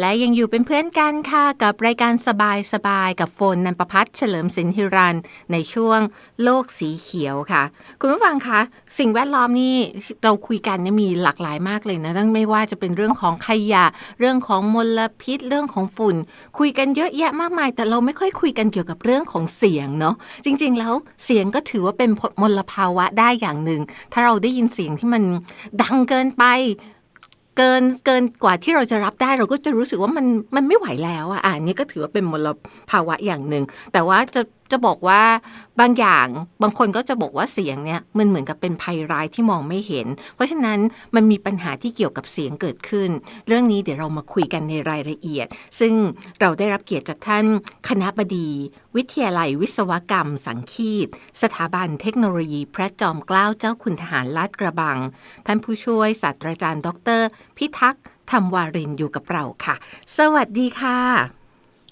และยังอยู่เป็นเพื่อนกันค่ะกับรายการสบายสบายกับโฟนนันประพัฒน์เฉลิมสินฮิรัน ในช่วงโลกสีเขียวค่ะ คุณผู้ฟังคะสิ่งแวดล้อมนี่เราคุยกันเนี่ยมีหลากหลายมากเลยนะตั้งไม่ว่าจะเป็นเรื่องของขยะ เรื่องของมลพิษเรื่องของฝุ่น คุยกันเยอะแยะมากมาย แต่เราไม่ค่อยคุยกันเกี่ยวกับเรื่องของเสียงเนาะจริง ๆ แล้วเสียงก็ถือว่าเป็นมลภาวะได้อย่างหนึ่งถ้าเราได้ยินเสียงที่มันดังเกินไป เกินเกินกว่าที่เราจะรับได้เราก็จะรู้สึกว่ามันมันไม่ไหวแล้วอะอันนี้ก็ถือว่าเป็นมลภาวะอย่างหนึ่งแต่ว่าจะจะบอกว่าบางอย่างบางคนก็จะบอกว่าเสียงเนี่ยมันเหมือนกับเป็นภัยร้ายที่มองไม่เห็น เพราะฉะนั้นมันมีปัญหาที่เกี่ยวกับเสียงเกิดขึ้น เรื่องนี้เดี๋ยวเรามาคุยกันในรายละเอียด ซึ่งเราได้รับเกียรติจากท่านคณะบดี วิทยาลัยวิศวกรรม สังคีต สถาบันเทคโนโลยีพระจอมเกล้าเจ้าคุณทหารลาดกระบัง ท่านผู้ช่วยศาสตราจารย์ ดร พิทักษ์ธรรมวารินอยู่กับเราค่ะ สวัสดีค่ะ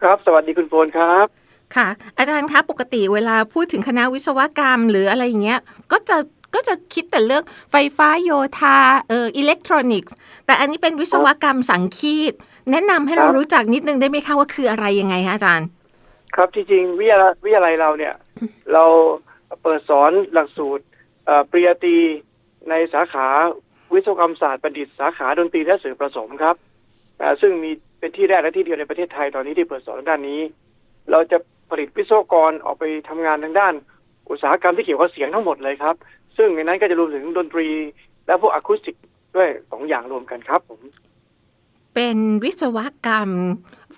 ครับ สวัสดีคุณโฟนครับ ค่ะ อาจารย์คะปกติเวลาพูดถึงคณะวิศวกรรม หรืออะไรอย่างเงี้ยก็จะก็จะคิดแต่เรื่องไฟฟ้าโยธาเอ่ออิเล็กทรอนิกส์ แต่อันนี้เป็นวิศวกรรมสังคีต แนะนำให้เราครับรู้จักนิดนึงได้ไหมคะว่าคืออะไรยังไงคะอาจารย์ ครับที่จริงวิทยาลัยวิทยาลัยเราเนี่ย เราเปิดสอนหลักสูตรเอ่อปริญญาตรีในสาขาวิศวกรรมศาสตร์บัณฑิตสาขาดนตรีและสื่อผสมครับอ่าซึ่งมีเป็นที่แรกและที่เดียวในประเทศไทยตอนนี้ที่เปิดสอนด้านนี้ เราจะ ผลิตวิศวกรออกไปทำงานทางด้าน อุตสาหกรรมที่เกี่ยวกับเสียงทั้งหมดเลยครับ ซึ่งในนั้นก็จะรวมถึงดนตรี และพวกอะคูสติกด้วยสองอย่างรวมกันครับผมเป็นวิศวกรรม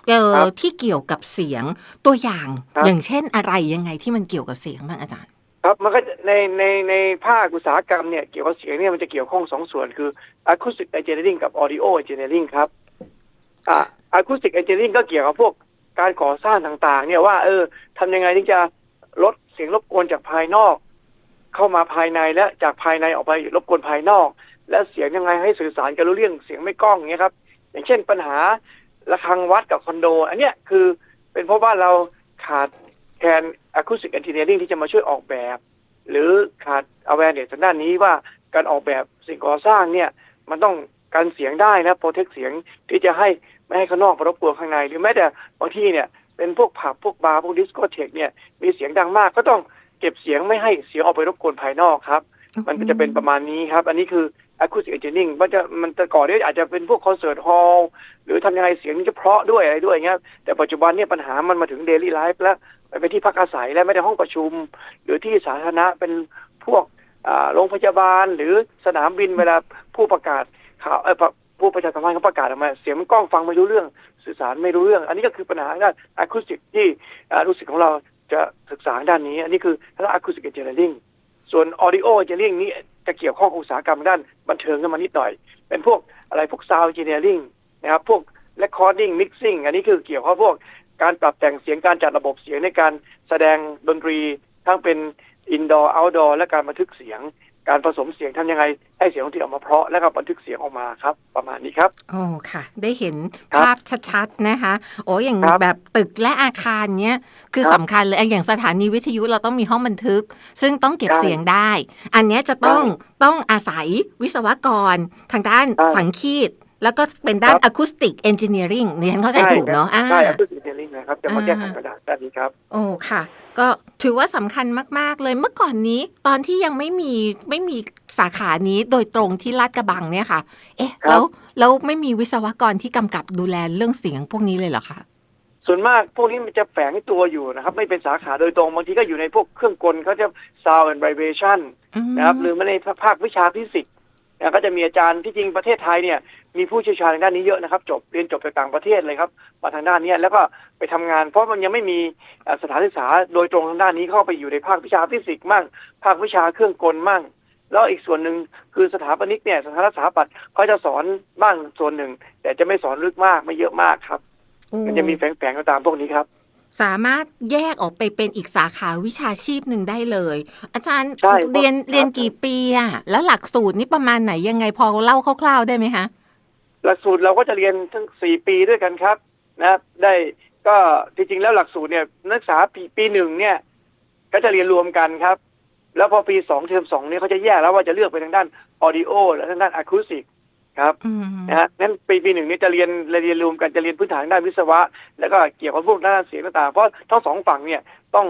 เอ่อครับที่เกี่ยวกับเสียงตัวอย่างครับอย่างเช่นอะไรยังไงที่มันเกี่ยวกับเสียงบ้างอาจารย์ ครับมันก็จะในในในภาคอุตสาหกรรมเนี่ยเกี่ยวกับเสียงเนี่ยมันจะเกี่ยวข้องสองส่วนคือ acoustic engineering กับ audio engineering ครับอ่า acoustic engineering ก็เกี่ยวกับพวก การก่อสร้างต่างๆ เนี่ยว่า เออทำยังไงที่จะลดเสียงรบกวนจากภายนอก เข้ามาภายในและจากภายในออกไปรบกวนภายนอก และเสียงยังไงให้สื่อสารกันรู้เรื่องเสียงไม่ก้องอย่างเงี้ยครับ อย่างเช่นปัญหาระฆังวัดกับคอนโด อันเนี้ยคือเป็นเพราะว่าเราขาดแคลน acoustic engineering ที่จะมาช่วยออกแบบ หรือขาด awareness ทางด้านนี้ว่าการออกแบบสิ่งก่อสร้างเนี่ย มันต้องกันเสียงได้นะโปรเทคเสียงที่จะให้ ไม่ให้ข้างนอกมารบกวนข้างใน หรือแม้แต่บางที่เนี่ยเป็นพวกผับพวกบาร์พวกดิสโกเทกเนี่ยมีเสียงดังมากก็ต้องเก็บเสียงไม่ให้เสียงออกไปรบกวนภายนอกครับ มันก็จะเป็นประมาณนี้ครับ อันนี้คือ acoustic engineering มันจะมันแต่ก่อนเนี่ยอาจจะเป็นพวกคอนเสิร์ตฮอลล์หรือทำยังไงเสียงนี้จะเพราะด้วยอะไรด้วยเงี้ยแต่ปัจจุบันเนี่ยปัญหามันมาถึง daily life แล้วไปเป็นที่พักอาศัยและไม่ได้ห้องประชุม หรือที่สาธารณะเป็นพวกอ่าโรงพยาบาลหรือสนามบินเวลาผู้ประกาศข่าวเออ ผู้ประชาสัมพันธ์เขาประกาศออกมา เสียงมันกล้องฟังไม่รู้เรื่องสื่อสารไม่รู้เรื่อง อันนี้ก็คือปัญหาด้านอะคูสติกที่อ่ารู้สึกของเราจะศึกษาด้านนี้ อันนี้คือด้านอะคูสติกเอนจิเนียริงส่วน audio engineering นี้จะเกี่ยวข้องอุตสาหกรรมด้านบันเทิงขึ้นมานิดหน่อย เป็นพวกอะไรพวก sound engineering นะครับพวก recording mixing อันนี้คือเกี่ยวข้องพวกการปรับแต่งเสียงการจัดระบบเสียงในการแสดงดนตรีทั้งเป็น indoor outdoor และการบันทึกเสียง การผสมเสียงทำยังไง ให้เสียงดนตรีออกมาเพราะและก็บันทึกเสียงออกมาครับ ประมาณนี้ครับโอ้ค่ะ ได้เห็นครับภาพชัดๆนะคะ โอ้อย่างครับแบบตึกและอาคารเนี้ยคือครับสำคัญเลยอะอย่างสถานีวิทยุเราต้องมีห้องบันทึก ซึ่งต้องเก็บใช่เสียงได้ อันเนี้ยจะต้องใช่ต้องอาศัยวิศวกรทางด้านใช่สังคีตแล้วก็เป็นด้านครับอะคูสติกเอนจิเนียริงเนี่ยฉันเข้าใจถูกเนาะอ่าใช่ acoustic engineering นะครับจะมาแก้ไขอ่าปัญหาด้านนี้ครับ โอ้ค่ะ ก็ถือว่าสำคัญมาก ๆ เลยเมื่อก่อนนี้ตอนที่ยังไม่มีไม่มีสาขานี้โดยตรงที่ลาดกระบังเนี่ยค่ะ เอ๊ะครับแล้วแล้วไม่มีวิศวกรที่กำกับดูแลเรื่องเสียงพวกนี้เลยเหรอคะส่วนมากพวกนี้มันจะแฝงตัวอยู่นะครับ ไม่เป็นสาขาโดยตรงบางทีก็อยู่ในพวกเครื่องกลเขาจะ sound and vibration อืมนะครับหรือมาในภาควิชาฟิสิกส์ นะก็จะมีอาจารย์ที่จริงประเทศไทยเนี่ยมีผู้เชี่ยวชาญทางด้านนี้เยอะนะครับ จบเรียนจบจากต่างประเทศเลยครับมาทางด้านเนี้ยแล้วก็ไปทำงาน เพราะมันยังไม่มีเอ่อสถานศึกษาโดยตรงทางด้านนี้เข้าไปอยู่ในภาควิชาฟิสิกส์มั่งภาควิชาเครื่องกลมั่งแล้วอีกส่วนหนึ่งคือสถาปนิกเนี่ยสถานสถาปัตย์เขาจะสอนบ้างส่วนหนึ่ง แต่จะไม่สอนลึกมากไม่เยอะมากครับโอ้มันจะมีแฝงๆก็ตามพวกนี้ครับ สามารถแยกออกไปเป็นอีกสาขาวิชาชีพหนึ่งได้เลย อาจารย์ใช่เรียนครับเรียนกี่ปีอะแล้วหลักสูตรนี่ประมาณไหนยังไงพอเล่าคร่าวๆได้ไหมคะหลักสูตรเราก็จะเรียนทั้งสี่ปีด้วยกันครับ นะครับได้ก็จริงๆแล้วหลักสูตรเนี่ยนักศึกษาปีปีหนึ่งเนี่ย ก็จะเรียนรวมกันครับ แล้วพอปีสองเทอมสองเนี่ยเขาจะแยกแล้วว่าจะเลือกไปทางด้านออดิโอและทางด้านอะคูสติก ครับอืมนะฮะงั้นปีปีหนึ่งนี้จะเรียนเรียนรวมกันจะเรียนพื้นฐานด้านวิศวะ แล้วก็เกี่ยวกับพวกด้านเสียงต่างๆเพราะทั้งสองฝั่งเนี่ยต้อง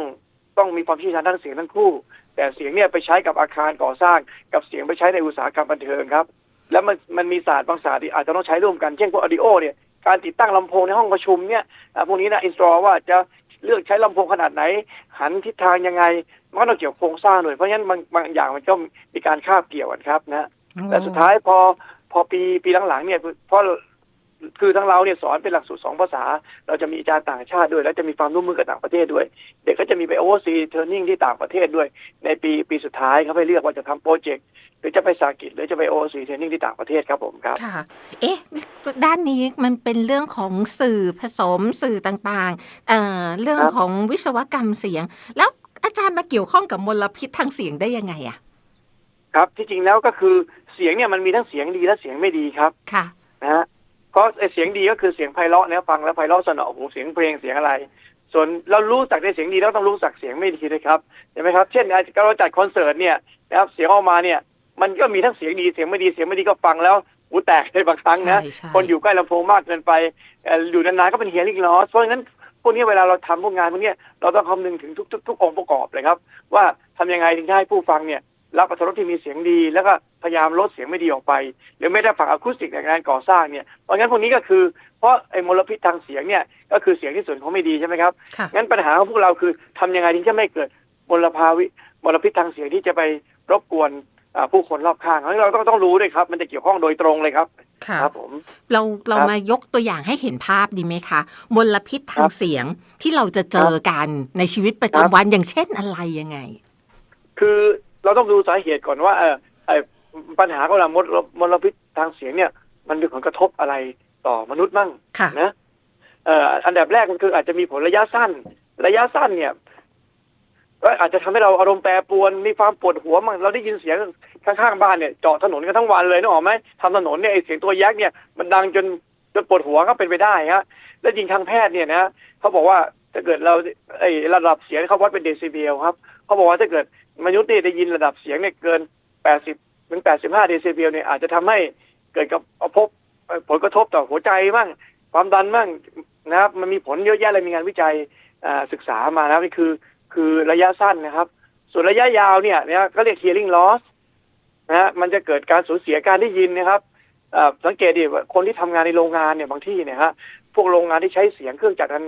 ต้องมีความเชี่ยวชาญด้านเสียงทั้งคู่ แต่เสียงเนี่ยไปใช้กับอาคารก่อสร้าง กับเสียงไปใช้ในอุตสาหกรรมบันเทิงครับ แล้วมันมันมีศาสตร์บางศาสตร์ที่อาจจะต้องใช้ร่วมกันเช่นพวกออดิโอเนี่ยการติดตั้งลำโพงในห้องประชุมเนี่ยอ่าพวกนี้นะอินสตอลว่าจะเลือกใช้ลำโพงขนาดไหน หันทิศทางยังไงมันก็ต้องเกี่ยวกับโครงสร้างหน่อยเพราะฉะนั้นบางบางอย่างมันก็มีการคาบเกี่ยวกันครับนะแต่สุดท้ายพอ พอปีปีหลังๆเนี่ยเพราะคือทั้งเราเนี่ยสอนเป็นหลักสูตรสองภาษา เราจะมีอาจารย์ต่างชาติด้วย แล้วจะมีความร่วมมือกับต่างประเทศด้วย เด็กก็จะมีไปโอเวอร์ซีเทอร์นิ่งที่ต่างประเทศด้วย ในปีปีสุดท้ายเขาไปเลือกว่าจะทำโปรเจกต์หรือจะไปสากิจหรือจะไปโอเวอร์ซีเทอร์นิ่งที่ต่างประเทศครับผมครับค่ะ เอ๊ะ ด้านนี้มันเป็นเรื่องของสื่อผสมสื่อต่างๆเอ่อเรื่องครับของวิศวกรรมเสียง แล้วอาจารย์มาเกี่ยวข้องกับมลพิษทางเสียงได้ยังไงอะครับที่จริงแล้วก็คือ เสียงเนี่ยมันมีทั้งเสียงดีและเสียงไม่ดีครับ ค่ะ นะฮะเพราะไอ้เสียงดีก็คือเสียงไพเราะเนี่ยฟังแล้วไพเราะสนอหูเสียงเพลงเสียงอะไร ส่วนเรารู้จักในเสียงดีแล้วต้องรู้จักเสียงไม่ดีด้วยครับเห็นไหมครับเช่นเราจัดคอนเสิร์ตเนี่ยนะครับเสียงออกมาเนี่ย มันก็มีทั้งเสียงดีเสียงไม่ดีเสียงไม่ดีก็ฟังแล้วหูแตกในบางครั้งนะใช่ใช่ คนอยู่ใกล้ลำโพงมากเกินไปเอ่ออยู่นานๆก็เป็น hearing loss เพราะฉะนั้นพวกนี้เวลาเราทำพวกงานพวกเนี้ยเราต้องคำนึงถึงทุกทุกทุกองค์ประกอบเลยครับ ว่าทำยังไงถึงจะให้ผู้ฟังเนี่ย รับอัตรสที่มีเสียงดี แล้วก็พยายามลดเสียงไม่ดีออกไป หรือไม่ได้ฝั่งอะคูสติกในงานก่อสร้างเนี่ยเพราะงั้นพวกนี้ก็คือเพราะไอ้มลพิษทางเสียงเนี่ยก็คือเสียงที่ส่วนของไม่ดีใช่ไหมครับค่ะงั้นปัญหาของพวกเราคือทำยังไงถึงจะไม่เกิดมลภาวิมลพิษทางเสียงที่จะไปรบกวนอ่าผู้คนรอบข้างเพราะฉะนั้นเราต้องต้องรู้ด้วยครับ มันจะเกี่ยวข้องโดยตรงเลยครับค่ะครับผมเราเราครับมายกตัวอย่างให้เห็นภาพดีไหมคะมลพิษทางเสียงที่เราจะเจอกันในชีวิตประจำวันอย่างเช่นอะไรยังไง คือ เราต้องดูสาเหตุก่อนว่าเออไอ้ปัญหาของเรามลมลพิษทางเสียงเนี่ย มันมีผลกระทบอะไรต่อมนุษย์มั่งค่ะนะเอ่ออันดับแรกมันคืออาจจะมีผลระยะสั้น ระยะสั้นเนี่ยก็อาจจะทำให้เราอารมณ์แปรปรวนมีความปวดหัวมั่งเราได้ยินเสียงข้างๆบ้านเนี่ยเจาะถนนกันทั้งวันเลยนึกออกไหมทำถนนเนี่ยไอ้เสียงตัวยักษ์เนี่ยมันดังจนจนปวดหัวก็เป็นไปได้ฮะแล้วจริงทางแพทย์เนี่ยนะเขาบอกว่าถ้าเกิดเราไอ้ระดับเสียงเขาวัดเป็นเดซิเบลครับเขาบอกว่าถ้าเกิด มนุษย์เนี่ยได้ยินระดับเสียงเนี่ยเกิน 80ถึง85 เดซิเบลเนี่ยอาจจะทำให้เกิดกับพบผลกระทบต่อหัวใจบ้างความดันบ้างนะครับ มันมีผลเยอะแยะเลยมีงานวิจัยศึกษามานะครับนี่คือคือระยะสั้นนะครับ ส่วนระยะยาวเนี่ยนะก็เรียก hearing loss นะฮะมันจะเกิดการสูญเสียการได้ยินนะครับสังเกตดิคนที่ทำงานในโรงงานเนี่ยบางที่เนี่ยฮะพวกโรงงานที่ใช้เสียงเครื่องจักรกัน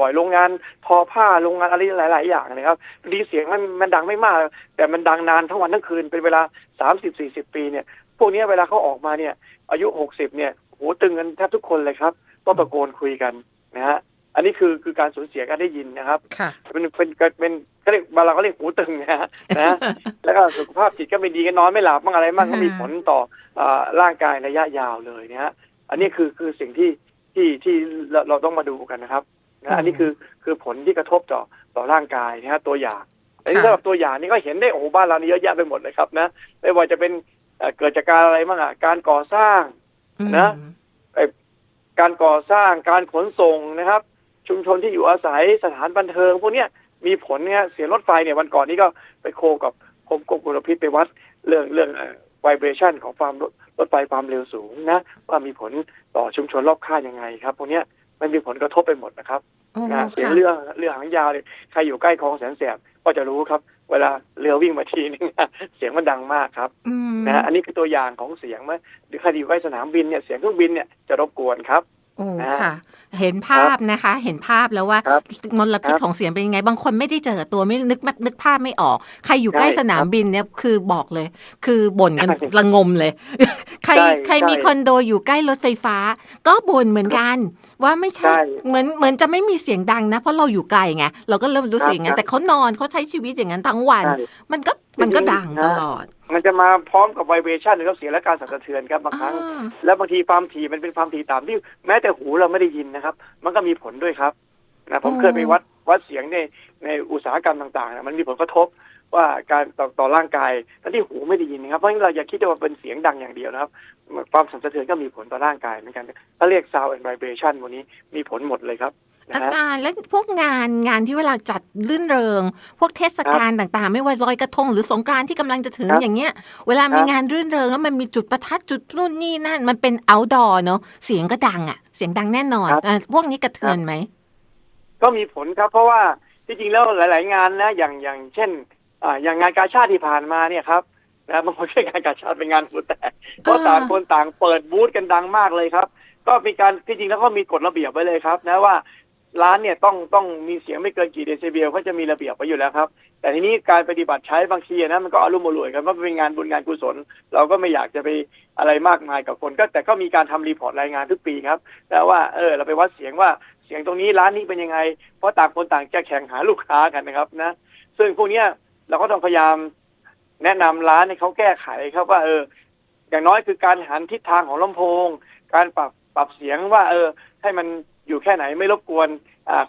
บ่อยๆ โรงงานทอผ้าโรงงานอะไรหลาย ๆ อย่างนะครับดีเสียงมันมันดังไม่มาก แต่มันดังนานทั้งวันทั้งคืนเป็นเวลาสามสิบสี่สิบปีเนี่ย พวกเนี้ยเวลาเขาออกมาเนี่ย อายุหกสิบเนี่ยหูตึงกันแทบทุกคนเลยครับต้องตะโกนคุยกันนะฮะอันนี้คือคือการสูญเสียการได้ยินนะครับค่ะเป็นเป็นเป็นเขาเรียกบางเราก็เรียกหูตึงนะฮะนะแล้วก็สุขภาพจิตก็ไม่ดีก็นอนไม่หลับบ้างอะไรบ้างก็มีผลต่ออ่าร่างกายระยะยาวเลยนะฮะอันนี้คือคือสิ่งที่ที่ที่เราเราต้องมาดูกันนะครับ นะอันนี้คือคือผลที่กระทบต่อต่อร่างกายนะฮะตัวอย่างอันนี้ค่ะสำหรับตัวอย่างนี่ก็เห็นได้โอ้โหบ้านเรานี่เยอะแยะไปหมดเลยครับนะไม่ว่าจะเป็นเอ่อเกิดจากการอะไรบ้างอะการก่อสร้างนะอืมการก่อสร้างการขนส่งนะครับ ชุมชนที่อยู่อาศัยสถานบันเทิงพวกเนี้ยมีผลเนี่ยเสียงรถไฟเนี่ยวันก่อนนี้ก็ไปโคกับกรมควบคุมมลพิษไปวัดเรื่องเรื่องไวเบรชันของความรถรถไฟความเร็วสูงนะว่ามีผลต่อชุมชนรอบข้างยังไงครับพวกเนี้ย มันมีผลกระทบไปหมดนะครับโอ้นะเสียงค่ะเรือเรือหางยาวเนี่ยใครอยู่ใกล้คลองแสนแสบก็จะรู้ครับ เวลาเรือวิ่งมาทีนึงเสียงมันดังมากครับอืมนะฮะอันนี้คือตัวอย่างของเสียงไหมหรือใครอยู่ใกล้สนามบินเนี่ยเสียงเครื่องบินเนี่ยจะรบกวนครับโอ้นะค่ะ เห็นภาพนะคะ เห็นภาพแล้วว่าครับมลพิษครับของเสียงเป็นยังไง บางคนไม่ได้เจอกับตัวไม่นึกไม่นึกภาพไม่ออก ใครอยู่ใกล้ใช่สนามบินเนี่ยคือบอกเลย คือบ่นกันใช่ระงมเลย ใครใช่ใครมีใช่คอนโดอยู่ใกล้รถไฟฟ้า ก็บ่นเหมือนกัน ว่าไม่ใช่ใช่ เหมือนเหมือนจะไม่มีเสียงดังนะ เพราะเราอยู่ไกลไงเราก็เริ่มรู้สึกอย่างนั้นครับแต่เขานอนเขาใช้ชีวิตอย่างนั้นทั้งวันใช่มันก็มันก็ดังนะตลอด มันจะมาพร้อมกับไวเบรชันหรือกับเสียงและการสั่นสะเทือนครับบางครั้งอ่าแล้วบางทีความถี่มันเป็นความถี่ต่ำที่ แม้แต่หูเราไม่ได้ยินนะครับ มันก็มีผลด้วยครับนะผมอืมเคยไปวัดวัดเสียงในในอุตสาหกรรมต่างๆนะมันมีผลกระทบว่าการต่อต่อร่างกายทั้งที่หูไม่ได้ยินนะครับ เพราะฉะนั้นเราอย่าคิดว่าเป็นเสียงดังอย่างเดียวนะครับความสั่นสะเทือนก็มีผลต่อร่างกายเหมือนกันเขาเรียก sound and vibration พวกนี้มีผลหมดเลยครับนะอาฮะจารย์แล้วพวกงานงานที่เวลาจัดรื่นเริง พวกเทศกาลต่างๆ ไม่ว่าลอยกระทงหรือสงกรานต์ที่กำลังจะถึงครับอย่างเงี้ย เวลามีครับงานรื่นเริงแล้วมันมีจุดประทัดจุดนู่นนี่นั่น มันเป็น outdoor เนอะเสียงก็ดังอะ เสียงดังแน่นอนครับอะพวกนี้กระเทือนไหมก็มีผลครับ เพราะว่าที่จริงแล้วหลาย ๆ งานนะ อย่างอย่างเช่นอ่าอย่างงานกาชาติที่ผ่านมาเนี่ยครับ นะบางคนใช้งานกาชาติเป็นงานหัวแตกเพราะอ่าต่างคนต่างเปิดบูธกันดังมากเลยครับ ก็มีการที่จริงแล้วก็มีกฎระเบียบไว้เลยครับ นะว่าร้านเนี่ยต้องต้องมีเสียงไม่เกินกี่เดซิเบลเขาจะมีระเบียบไว้อยู่แล้วครับ แต่ทีนี้การปฏิบัติใช้บางทีนะมันก็อารมณ์รวยกันว่าเป็นงานบุญงานกุศล เราก็ไม่อยากจะไปอะไรมากมายกับคน ก็แต่ก็มีการทำรีพอร์ตรายงานทุกปีครับแล้วว่าเออเราไปวัดเสียงว่าเสียงตรงนี้ร้านนี้เป็นยังไง เพราะต่างคนต่างจะแข่งหาลูกค้ากันนะครับนะ ซึ่งพวกเนี้ยเราก็ต้องพยายาม แนะนำร้านให้เขาแก้ไขครับว่า เออ อย่างน้อยคือการหันทิศทางของลำโพง การปรับปรับเสียงว่า เออ ให้มันอยู่แค่ไหนไม่รบกวน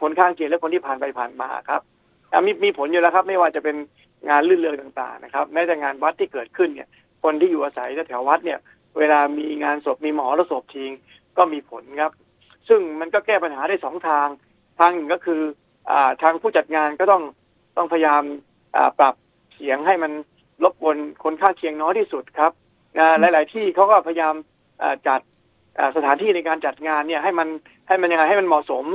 คนข้างเคียงและคนที่ผ่านไปผ่านมาครับมีมีผลอยู่แล้วครับ ไม่ว่าจะเป็นงานลื่นเริงต่างๆนะครับ แม้แต่งานวัดที่เกิดขึ้นเนี่ย คนที่อยู่อาศัยแถววัดเนี่ย เวลามีงานศพมีหมอระศพทิ้งก็มีผลครับ ซึ่งมันก็แก้ปัญหาได้สองทาง ทางหนึ่งก็คืออ่าทางผู้จัดงานก็ต้องต้องพยายามอ่าปรับเสียงให้มัน รบกวนคนข้างเคียงน้อยที่สุดครับนะหลาย ๆ ที่เขาก็พยายามอ่าจัดอ่าสถานที่ในการจัดงานเนี่ยให้มันให้มันยังไงให้มันเหมาะสม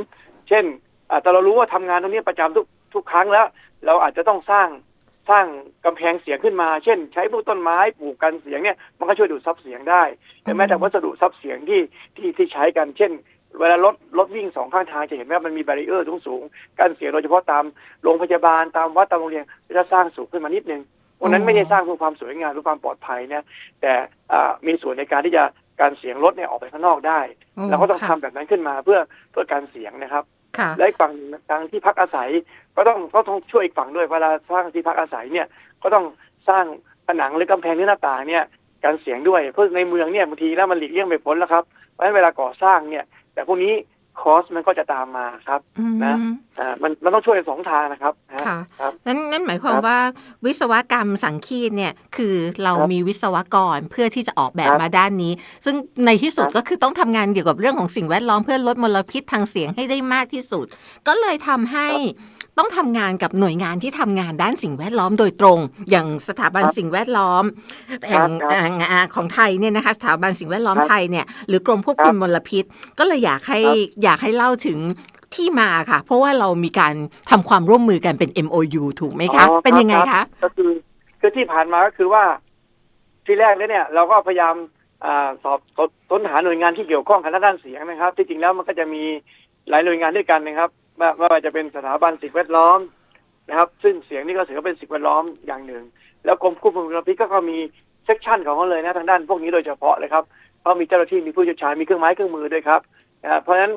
เช่นอ่าแต่เรารู้ว่าทำงานตรงนี้ประจำทุกทุกครั้งแล้ว เราอาจจะต้องสร้างสร้างกำแพงเสียงขึ้นมา เช่น ใช้พวกต้นไม้ปลูกกันเสียงเนี่ยมันก็ช่วยดูดซับเสียงได้แต่แม้แต่วัสดุซับเสียงที่ที่ที่ใช้กัน เช่น เวลารถรถวิ่งสองข้างทางจะเห็นว่ามันมีแบรีเออร์สูงสูงๆกันเสียงโดยเฉพาะตามโรงพยาบาลตามวัดตามโรงเรียนก็จะสร้างสูงขึ้นมานิดนึง ตรงนั้นไม่ได้สร้างเพื่อความสวยงามหรือความปลอดภัยนะแต่อ่ามีส่วนในการที่จะการเสียงรถเนี่ยออกไปข้างนอกได้อืมเราก็ต้องค่ะทำแบบนั้นขึ้นมาเพื่อเพื่อการเสียงนะครับค่ะและอีกฝั่งทางที่พักอาศัย ก็ต้องก็ต้องช่วยอีกฝั่งด้วยเวลาสร้างที่พักอาศัยเนี่ยก็ต้องสร้างผนังหรือกำแพงหรือหน้าต่างเนี่ยการเสียงด้วยเพราะในเมืองเนี่ยบางทีแล้วมันหลีกเลี่ยงไม่พ้นแล้วครับเพราะฉะนั้นเวลาก่อสร้างเนี่ย แต่พวกนี้ คอสมันก็จะตามมาครับอืมนะอ่ามันมันต้องช่วยกันสองทางนะครับฮะค่ะครับนั่นนั่นหมายความครับว่าวิศวกรรมสังคีตเนี่ยคือเราครับมีวิศวกรเพื่อที่จะออกแบบครับมาด้านนี้ ซึ่งในที่สุดครับก็คือต้องทำงานเกี่ยวกับเรื่องของสิ่งแวดล้อมเพื่อลดมลพิษทางเสียงให้ได้มากที่สุด ก็เลยทำให้ ต้องทำงานกับหน่วยงานที่ทำงานด้านสิ่งแวดล้อมโดยตรง อย่างสถาบันครับสิ่งแวดล้อมแห่งครับเอ่องานของไทยเนี่ยนะคะสถาบันสิ่งแวดล้อมครับไทยเนี่ยหรือกรมควบคุมมลพิษ ก็เลยอยากให้ครับอยากให้เล่าถึงที่มาค่ะ เพราะว่าเรามีการทำความร่วมมือกันเป็น MOU ถูกไหมคะอ๋อเป็นยังไงครัคะบก็คือคือที่ผ่านมาก็คือว่า ที่แรกเลยเนี่ย เราก็พยายามอาสอบสอบค้นหาหน่วยงานที่เกี่ยวข้องกับด้านเสียงนะครับ ที่จริงแล้วมันก็จะมีหลายหน่วยงานด้วยกันนะครับ ไม่ไม่ว่าจะเป็นสถาบันสิ่งแวดล้อมนะครับ ซึ่งเสียงนี่ก็ถือว่าเป็นสิ่งแวดล้อมอย่างหนึ่ง แล้วกรมควบคุมมลพิษก็ก็มีเซกชันของเขาเลยนะทางด้านพวกนี้โดยเฉพาะเลยครับเพรามีเจ้าหน้าที่มีผู้เชี่ยวชาญมีเครื่องไม้เครื่องมือด้วยครับนะเพราะฉะนั้น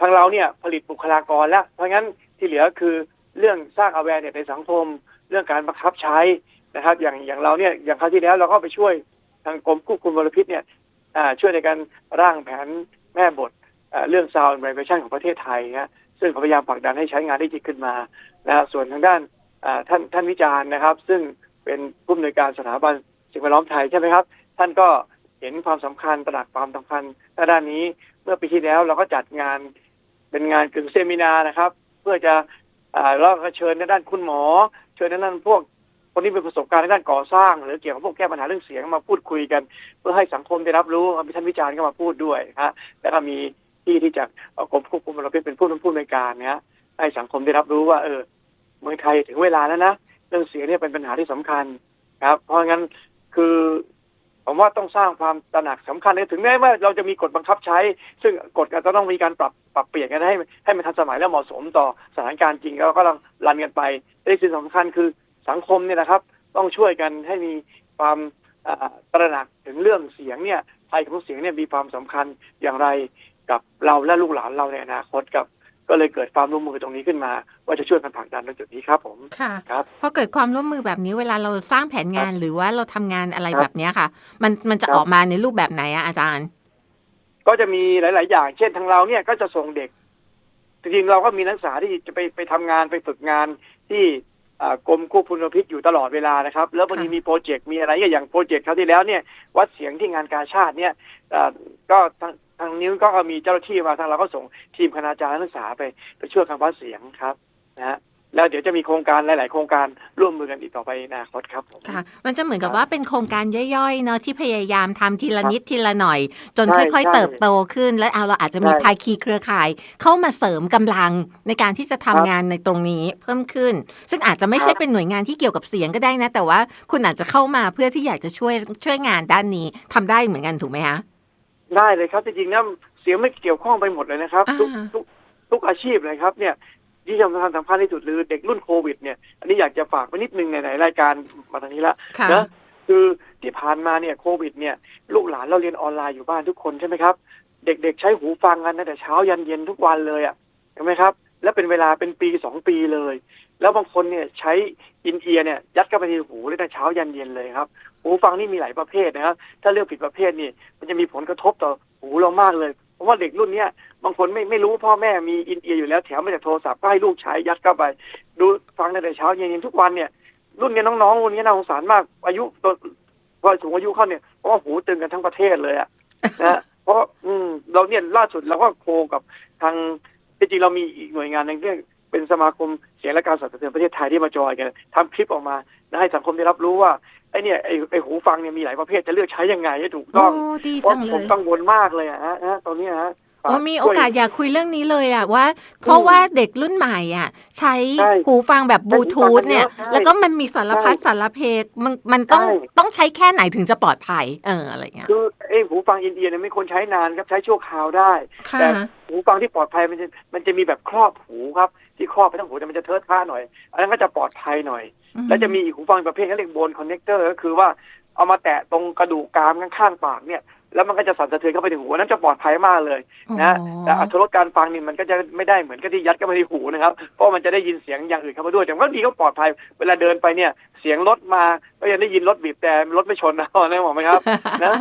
ทางเราเนี่ยผลิตบุคลากรแล้ว เพราะงั้นที่เหลือคือเรื่องสร้าง awareness ในสังคม เรื่องการบังคับใช้นะครับ อย่างอย่างเราเนี่ยอย่างคราวที่แล้วเราก็ไปช่วยทางกรมควบคุมมลพิษเนี่ยช่วยในการร่างแผนแม่บทเรื่อง sound vibration ของประเทศไทยนะ ซึ่งพยายามผลักดันให้ใช้งานได้จริงขึ้นมานะส่วนทางด้านท่านท่านวิจารณ์นะครับ ซึ่งเป็นผู้อำนวยการสถาบันสิ่งแวดล้อมไทยใช่ไหมครับ ท่านก็เห็นความสำคัญตระหนักความสำคัญในด้านนี้ เมื่อปีที่แล้วเราก็จัดงานเป็นงานกึ่งเซมินานะครับ เพื่อจะอ่าก็เชิญในด้านคุณหมอ เชิญในด้านพวกคนที่มีประสบการณ์ในด้านก่อสร้าง หรือเกี่ยวกับพวกแก้ปัญหาเรื่องเสียงมาพูดคุยกัน เพื่อให้สังคมได้รับรู้มีท่านวิจารณ์ก็มาพูดด้วยนะฮะแล้วก็มี ที่ที่จากรมควบคุมมลพิษเป็นผู้นำผู้ในการนะฮะให้สังคมได้รับรู้ว่า เออ เมืองไทยถึงเวลาแล้วนะเรื่องเสียงเนี่ยเป็นปัญหาที่สำคัญครับ เพราะงั้นคือผมว่าต้องสร้างความตระหนักสำคัญเลยถึงแม้ว่าเราจะมีกฎบังคับใช้ ซึ่งกฎก็ต้องมีการปรับปรับเปลี่ยนกันให้ให้มันทันสมัยและเหมาะสมต่อสถานการณ์จริงแล้วก็ต้องรันกันไปแต่สิ่งสำคัญคือสังคมเนี่ยนะครับ ต้องช่วยกันให้มีความตระหนักถึงเรื่องเสียงเนี่ยภัยของเสียงเนี่ยมีความสำคัญอย่างไร กับเราและลูกหลานเราในอนาคตกับ ก็เลยเกิดความร่วมมือตรงนี้ขึ้นมา ว่าจะช่วยกันผลักดันในจุดนี้ครับผมค่ะครับพอเกิดความร่วมมือแบบนี้เวลาเราสร้างแผนงานหรือว่าเราทำงานอะไรครับแบบเนี้ยค่ะ มันมันจะครับออกมาในรูปแบบไหนอะอาจารย์ ก็จะมีหลาย ๆ อย่าง เช่นทางเราเนี่ยก็จะส่งเด็กจริงๆเราก็มีนักศึกษาที่จะไปไปทำงานไปฝึกงานที่อ่ากรมควบคุมมลพิษอยู่ตลอดเวลานะครับ แล้วบางทีค่ะมีโปรเจกต์มีอะไรอย่างโปรเจกต์คราวที่แล้วเนี่ยวัดเสียงที่งานกาชาติเนี่ยอ่าก็ ทางทางนิ้วก็มีเจ้าหน้าที่มาทางเราก็ส่งทีมคณาจารย์นักศึกษาไปไปช่วยคำว่าเสียงครับนะฮะแล้วเดี๋ยวจะมีโครงการหลาย ๆ โครงการร่วมมือกันอีกต่อไปในอนาคตครับผมค่ะ มันจะเหมือนกับครับว่าเป็นโครงการย่อยๆเนอะที่พยายามทำทีละนิดทีละหน่อย จนใช่ค่อยใช่ๆเติบโตขึ้น และเอาเราอาจจะมีใช่ภาคีเครือข่าย เข้ามาเสริมกำลังในการที่จะทำครับงานในตรงนี้เพิ่มขึ้น ซึ่งอาจจะไม่ใช่ครับเป็นหน่วยงานที่เกี่ยวกับเสียงก็ได้นะ แต่ว่าคุณอาจจะเข้ามาเพื่อที่อยากจะช่วยช่วยงานด้านนี้ทำได้เหมือนกันถูกไหมคะ ได้เลยครับจริงๆนะเสียงไม่เกี่ยวข้องไปหมดเลยนะครับ ทุกอ่าทุกทุกอาชีพเลยครับเนี่ยที่สำคัญสำคัญที่สุดคือเด็กรุ่นโควิดเนี่ยอันนี้อยากจะฝากไว้นิดนึงในในรายการมาทางนี้ละค่ะนะคือที่ผ่านมาเนี่ยโควิดเนี่ยลูกหลานเราเรียนออนไลน์อยู่บ้านทุกคนใช่ไหมครับ เด็กๆใช้หูฟังกันตั้งแต่เช้ายันเย็นทุกวันเลยอะเห็นไหมครับ แล้วเป็นเวลาเป็นปีสองปีเลย แล้วบางคนเนี่ยใช้อินเอียร์เนี่ยยัดเข้าไปในหูเลยตั้งแต่เช้ายันเย็นเลยครับ หูฟังนี่มีหลายประเภทนะครับ ถ้าเลือกผิดประเภทนี่มันจะมีผลกระทบต่อหูเรามากเลย เพราะว่าเด็กรุ่นเนี้ยบางคนไม่ไม่รู้พ่อแม่มีอินเอียร์อยู่แล้วแถมมาจากโทรศัพท์ก็ให้ลูกใช้ยัดเข้าไป ดูฟังตั้งแต่เช้าเย็นๆทุกวันเนี่ย รุ่นเนี้ยน้องๆรุ่นเนี้ยน่าสงสารมาก อายุตัวพอสูงอายุเข้าเนี่ยเพราะว่าหูตึงกันทั้งประเทศเลยอะนะเพราะอืมเราเนี่ยล่าสุดเราก็โคกับทางจริงๆเรามีอีกหน่วยงานหนึงเรียกเป็นสมาคมเสียงและการสั่นสะเทือนประเทศไทยที่มาจอยกันทำคลิปออกมาและ ให้สังคมได้รับรู้ว่าไอ้เนี่ยไอ้ไอ้หูฟังเนี่ยมีหลายประเภทจะเลือกใช้ยังไงให้ถูกโอ้ต้อง ดีเพราะจังเลผมย กังวลมากเลยอะฮะนะตอนเนี้ยฮะ ฝโอ้มีโอกาสช่วยอยากคุยเรื่องนี้เลยอะว่า เพราะว่าเด็กรุ่นใหม่อะ ใช้ใช่หูฟังแบบบลูทูธเนี่ยใช่แล้วก็มันมีสารพัดใช่สารเพกมันมันต้องใช่ต้องใช้แค่ไหนถึงจะปลอดภัย เอออะไรเงี้ยคือไอ้หูฟังอินเดียเนี่ยไม่ควรใช้นานครับใช้ชั่วคราวได้ค่ะแต่หูฟังที่ปลอดภัยมันจะมันจะมีแบบครอบหูครับ ที่ครอบไปทั้งหูแต่มันจะเทิดท่าหน่อย อันนั้นก็จะปลอดภัยหน่อย แล้วจะมีอีกหูฟังอีกประเภทเขาเรียกโบนคอนเนคเตอร์ก็คือว่าเอามาแตะตรงกระดูกกรามข้างๆปากเนี่ย แล้วมันก็จะสั่นสะเทือนเข้าไปถึงหูอันนั้นจะปลอดภัยมากเลยนะอ๋อแต่อัตรสการฟังนี่มันก็จะไม่ได้เหมือนกับที่ยัดเข้าไปในหูนะครับเพราะมันจะได้ยินเสียงอย่างอื่นเข้ามาด้วยแต่มันก็ดีก็ปลอดภัย เวลาเดินไปเนี่ย เสียงรถมาก็ยังได้ยินรถบีบแต่รถไม่ชนนะนะบอกไหมครับนะ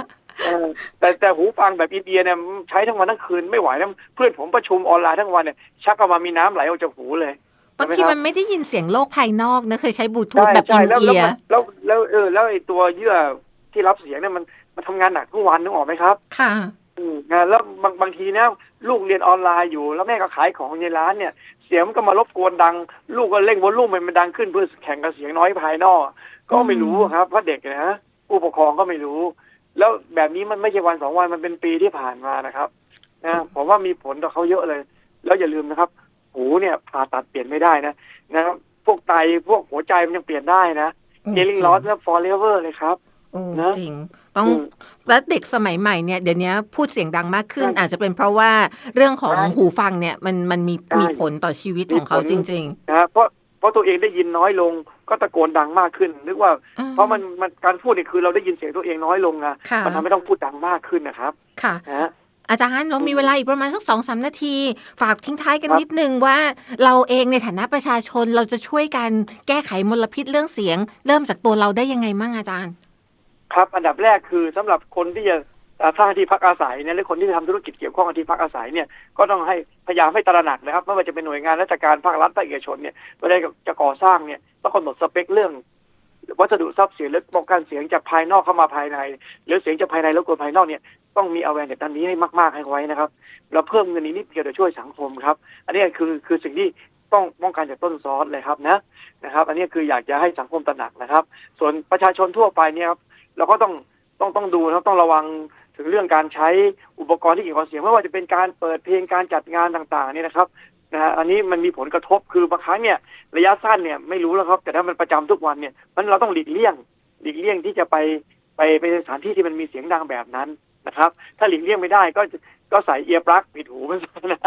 เออแต่แต่หูฟังแบบอินเดียเนี่ยใช้ทั้งวันทั้งคืนไม่ไหวแล้วเพื่อนผมประชุมออนไลน์ทั้งวันเนี่ยชักออกมามีน้ำไหลออกจากหูเลยบางทีมันไม่ได้ยินเสียงโลกภายนอกนะเคยใช้บลูทูธใช่แบบใช่อินแล้วเอียแล้วมันแล้วแล้วเออแล้วไอ้ตัวเยื่อ ที่รับเสียงเนี่ยมันมันทำงานหนักทั้งวันนึกออกไหมครับ ค่ะอืมนะแล้วบางบางทีนะลูกเรียนออนไลน์อยู่ แล้วแม่ก็ขายของในร้านเนี่ย เสียงมันก็มารบกวนดัง ลูกก็เร่งวอลลุ่มมันมันดังขึ้นเพื่อแข่งกับเสียงน้อยภายนอก ก็ไม่รู้ครับเพราะเด็กนะฮะผู้ปกครองก็ไม่รู้ แล้วแบบนี้มันไม่ใช่วันสองวันมันเป็นปีที่ผ่านมานะครับนะผมว่ามีผลต่อเขาเยอะเลย แล้วอย่าลืมนะครับ หูเนี่ยผ่าตัดเปลี่ยนไม่ได้นะนะครับพวกไตพวกหัวใจมันยังเปลี่ยนได้นะเ a ลิงลอสแล้วฟอร์เรเวอร์เลยครับโอ้นะ จริง ต้องอืมแล้วเด็กสมัยใหม่เนี่ยเดี๋ยวนี้พูดเสียงดังมากขึ้นใช่อาจจะเป็นเพราะว่าเรื่องของใช่หูฟังเนี่ยมันมันมีใช่มีผลต่อชีวิตของเขามีผลจริงนะฮะเพราะเพราะตัวเองได้ยินน้อยลงก็ตะโกนดังมากขึ้น นึกว่าๆอ่เพราะมันมันการพูดเนี่ยคือเราได้ยินเสียงตัวเองน้อยลงอะค่ะมันทำให้ต้องพูดดังมากขึ้นนะครับ ค่ะนะฮะอาจารย์เรามีเวลาอีกประมาณสักสองสามนาที ฝากทิ้งท้ายกันครับนิดนึงว่าเราเองในฐานะประชาชนเราจะช่วยกันแก้ไขมลพิษเรื่องเสียง เริ่มจากตัวเราได้ยังไงมั่งอาจารย์ ครับ อันดับแรกคือสำหรับคนที่จะอ่าสร้างที่พักอาศัยเนี่ยหรือคนที่ทำธุรกิจเกี่ยวข้องกับที่พักอาศัยเนี่ยก็ต้องให้พยายามให้ตระหนักนะครับไม่ว่าจะเป็นหน่วยงานราชการภาครัฐภาคเอกชนเนี่ยเวลาจะก่อสร้างเนี่ยต้องกำหนดสเปคเรื่อง วัสดุทรัพย์เสียงหรือป้องกันเสียงจากภายนอกเข้ามาภายใน หรือเสียงจากภายในแล้วกวนภายนอกเนี่ยต้องมี awareness ด้านนี้ให้มากๆให้ไว้นะครับเราเพิ่มเงินนี้นิดเดียวจะช่วยสังคมครับ อันนี้คือคือสิ่งที่ต้องป้องกันจากต้นซอสเลยครับนะนะครับ อันนี้คืออยากจะให้สังคมตระหนักนะครับ ส่วนประชาชนทั่วไปเนี่ยครับ เราก็ต้องต้องต้องดูนะครับต้องระวังถึงเรื่องการใช้อุปกรณ์ที่เกี่ยวกับเสียงไม่ว่าจะเป็นการเปิดเพลงการจัดงานต่างๆนี่นะครับนะฮะอันนี้มันมีผลกระทบคือบางครั้งเนี่ยระยะสั้นเนี่ยไม่รู้แล้วครับ แต่ถ้ามันประจำทุกวันเนี่ยมันเราต้องหลีกเลี่ยง หลีกเลี่ยงที่จะไปไปไปในสถานที่ที่มันมีเสียงดังแบบนั้นนะครับ ถ้าหลีกเลี่ยงไม่ได้ก็ก็ใส่เอียร์ปลั๊กปิดหูไปซะนะ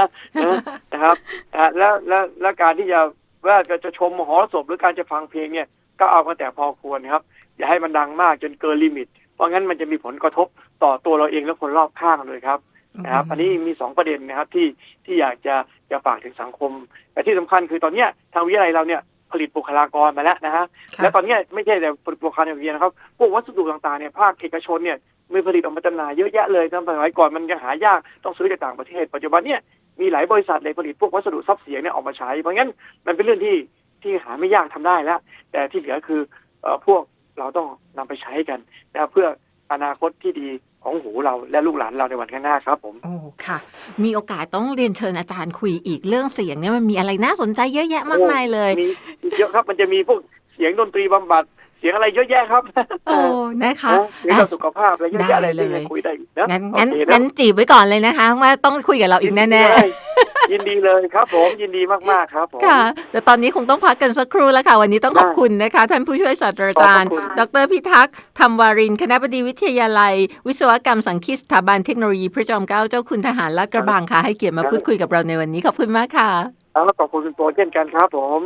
นะนะครับอ่าแล้วแล้วแล้วการที่จะว่าจะจะชมมหรสพหรือการจะฟังเพลงเนี่ยก็เอากันแต่พอควรครับ อย่าให้มันดังมากจนเกินลิมิต เพราะงั้นมันจะมีผลกระทบต่อตัวเราเองและคนรอบข้างเลยครับนะครับ อันนี้มีสองประเด็นนะครับที่ที่อยากจะจะฝากถึงสังคม แต่ที่สำคัญคือตอนเนี้ยทางวิทยาลัยเราเนี่ยผลิตบุคลากรมาแล้วนะฮะค่ะแล้วตอนเนี้ยไม่ใช่แต่ผลิตบุคลากรอย่างเดียวนะครับพวกวัสดุต่างๆเนี่ยภาคเอกชนเนี่ยมีผลิตออกมาจำหน่ายเยอะแยะเลยสมัยก่อนมันยังหายากต้องซื้อจากต่างประเทศ ปัจจุบันเนี่ยมีหลายบริษัทเลยผลิตพวกวัสดุซับเสียงเนี่ยออกมาใช้ เพราะงั้นมันเป็นเรื่องที่ที่หาไม่ยากทำได้แล้ว แต่ที่เหลือคือเอ่อพวก เราต้องนำไปใช้กันนะครับเพื่ออนาคตที่ดีของหูเราและลูกหลานเราในวันข้างหน้าครับผมโอ้ค่ะ มีโอกาสต้องเรียนเชิญอาจารย์คุยอีกเรื่องเสียงเนี่ยมันมีอะไรน่าสนใจเยอะแยะมากมายเลยมีมีเยอะครับมันจะมีพวกเสียงดนตรีบำบัดเสียงอะไรเยอะแยะครับโอ้นะคะนะเสียงกับสุขภาพอะไรเยอะแยะอะไรได้เลยที่จะคุยได้อีกนะงั้นโองั้นเคงั้นจีบไว้ก่อนเลยนะคะ ว่าต้องคุยกับเราอีกแน่ๆยินดีเลยครับ ผมยินดีมากๆครับผมๆค่ะ แต่ตอนนี้คงต้องพักกันสักครู่แล้วค่ะ วันนี้ต้องขอบคุณนะคะ ท่านผู้ช่วยศาสตราจารย์ขอบคุณดรพิทักษ์ธรรมวารินทร์คณะบดีวิทยาลัย วิศวกรรมสังคีสถาบันเทคโนโลยีพระจอมเกล้าเจ้าคุณทหารลาดกระบังค่ะให้เกียรติมาพูดคุยกับเราในวันนี้ขอบคุณมากค่ะแล้วขอบคุณคุณโปรเช่นกันครับผม